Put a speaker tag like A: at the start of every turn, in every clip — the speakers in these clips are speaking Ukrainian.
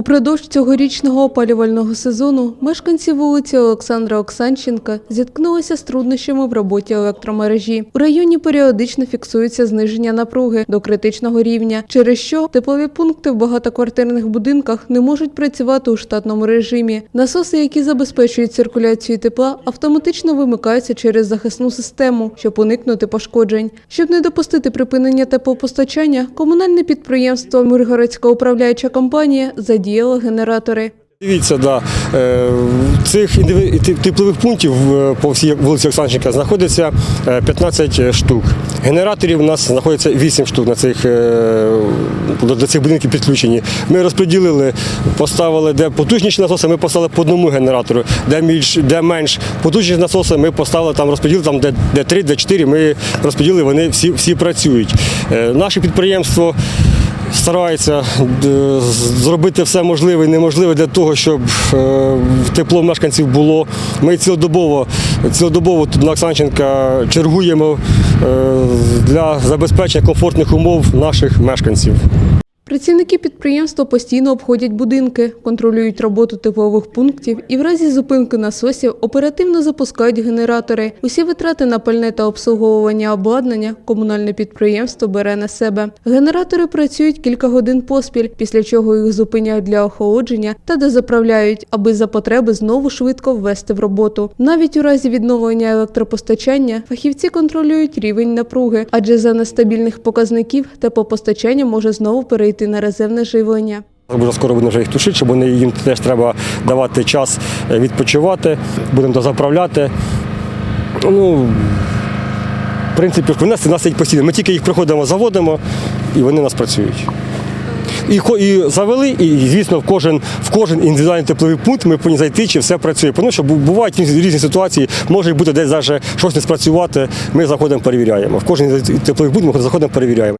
A: Упродовж цьогорічного опалювального сезону мешканці вулиці Олександра Оксанченка зіткнулися з труднощами в роботі електромережі. У районі періодично фіксується зниження напруги до критичного рівня, через що теплові пункти в багатоквартирних будинках не можуть працювати у штатному режимі. Насоси, які забезпечують циркуляцію тепла, автоматично вимикаються через захисну систему, щоб уникнути пошкоджень. Щоб не допустити припинення теплопостачання, комунальне підприємство Миргородська управляюча компанія задіяло генератори.
B: Дивіться, да, е, цих теплових пунктів е, по всій вулиці Олександрівка знаходиться е, 15 штук. Генераторів у нас знаходиться 8 штук на цих, е, до цих будинків підключені. Ми розподілили, поставили, де потужніші насоси, ми поставили по одному генератору, де більш, де менш потужніші насоси, ми поставили там, розподілили, там, де, де 3, де 4, ми розподілили, вони всі, всі працюють. Е, Наше підприємство старається е, зробити все можливе і неможливе для того, щоб е, тепло мешканців було. Ми цілодобово, цілодобово тут на Оксанченка чергуємо е, для забезпечення комфортних умов наших мешканців.
A: Працівники підприємства постійно обходять будинки, контролюють роботу теплових пунктів і в разі зупинки насосів оперативно запускають генератори. Усі витрати на пальне та обслуговування обладнання комунальне підприємство бере на себе. Генератори працюють кілька годин поспіль, після чого їх зупиняють для охолодження та дозаправляють, аби за потреби знову швидко ввести в роботу. Навіть у разі відновлення електропостачання фахівці контролюють рівень напруги, адже за нестабільних показників теплопостачання може знову перейти на резервне живлення.
B: Вже скоро будемо вже їх тушити, щоб вони їм теж треба давати час е, відпочивати, будемо дозаправляти. Ну, в принципі, вони нас- нас стоять постійно. Ми тільки їх приходимо, заводимо, і вони у нас працюють. І, і завели, і звісно, в кожен, в кожен індивідуальний тепловий пункт ми повинні зайти, чи все працює. Тому що бувають різні ситуації, може бути десь даже щось не спрацювати. Ми заходимо, перевіряємо. В кожен тепловий пункт ми заходимо, перевіряємо.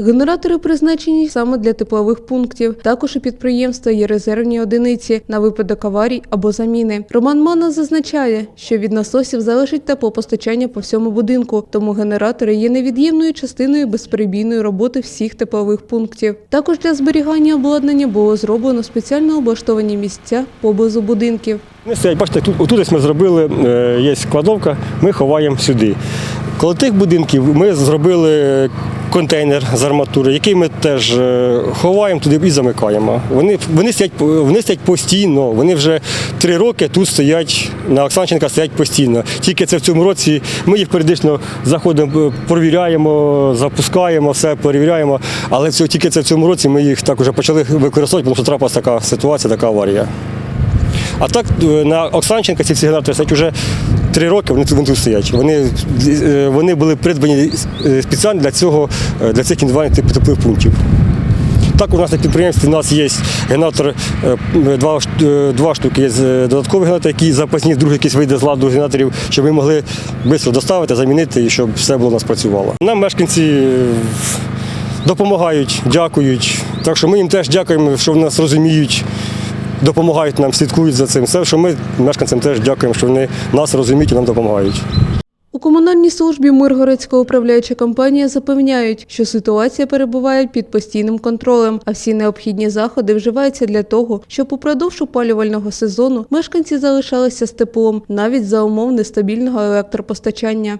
A: Генератори призначені саме для теплових пунктів. Також у підприємства є резервні одиниці на випадок аварій або заміни. Роман Мана зазначає, що від насосів залежить теплопостачання по всьому будинку, тому генератори є невід'ємною частиною безперебійної роботи всіх теплових пунктів. Також для зберігання обладнання було зроблено спеціально облаштовані місця поблизу будинків.
B: Вони стоять, бачите, тут отут ми зробили, е, є складовка, ми ховаємо сюди. Коло тих будинків ми зробили контейнер з арматури, який ми теж е, ховаємо туди і замикаємо. Вони, вони, стоять, вони стоять постійно, вони вже три роки тут стоять, на Оксанченка стоять постійно. Тільки це в цьому році ми їх періодично заходимо, е, провіряємо, запускаємо, все перевіряємо. Але це, тільки це в цьому році ми їх так вже почали використовувати, тому що трапилася така ситуація, така аварія. А так е, на Оксанченка ці всі генератори стоять вже три роки, вони, тут- стоять. Вони, е, вони були придбані е, спеціально для цього, е, для цих індивідуальних теплових пунктів. Так, у нас на підприємстві у нас є генератор, два, два штуки є додаткові генератори, які запасні, другий якийсь вийде з ладу генераторів, щоб ми могли швидко доставити, замінити і щоб все було у нас працювало. Нам мешканці допомагають, дякують. Так що ми їм теж дякуємо, що вони нас розуміють допомагають нам, слідкують за цим. Все, що ми мешканцям теж дякуємо, що вони нас розуміють і нам допомагають.
A: У комунальній службі Миргородська управляюча компанія запевняють, що ситуація перебуває під постійним контролем, а всі необхідні заходи вживаються для того, щоб упродовж опалювального сезону мешканці залишалися з теплом навіть за умов нестабільного електропостачання.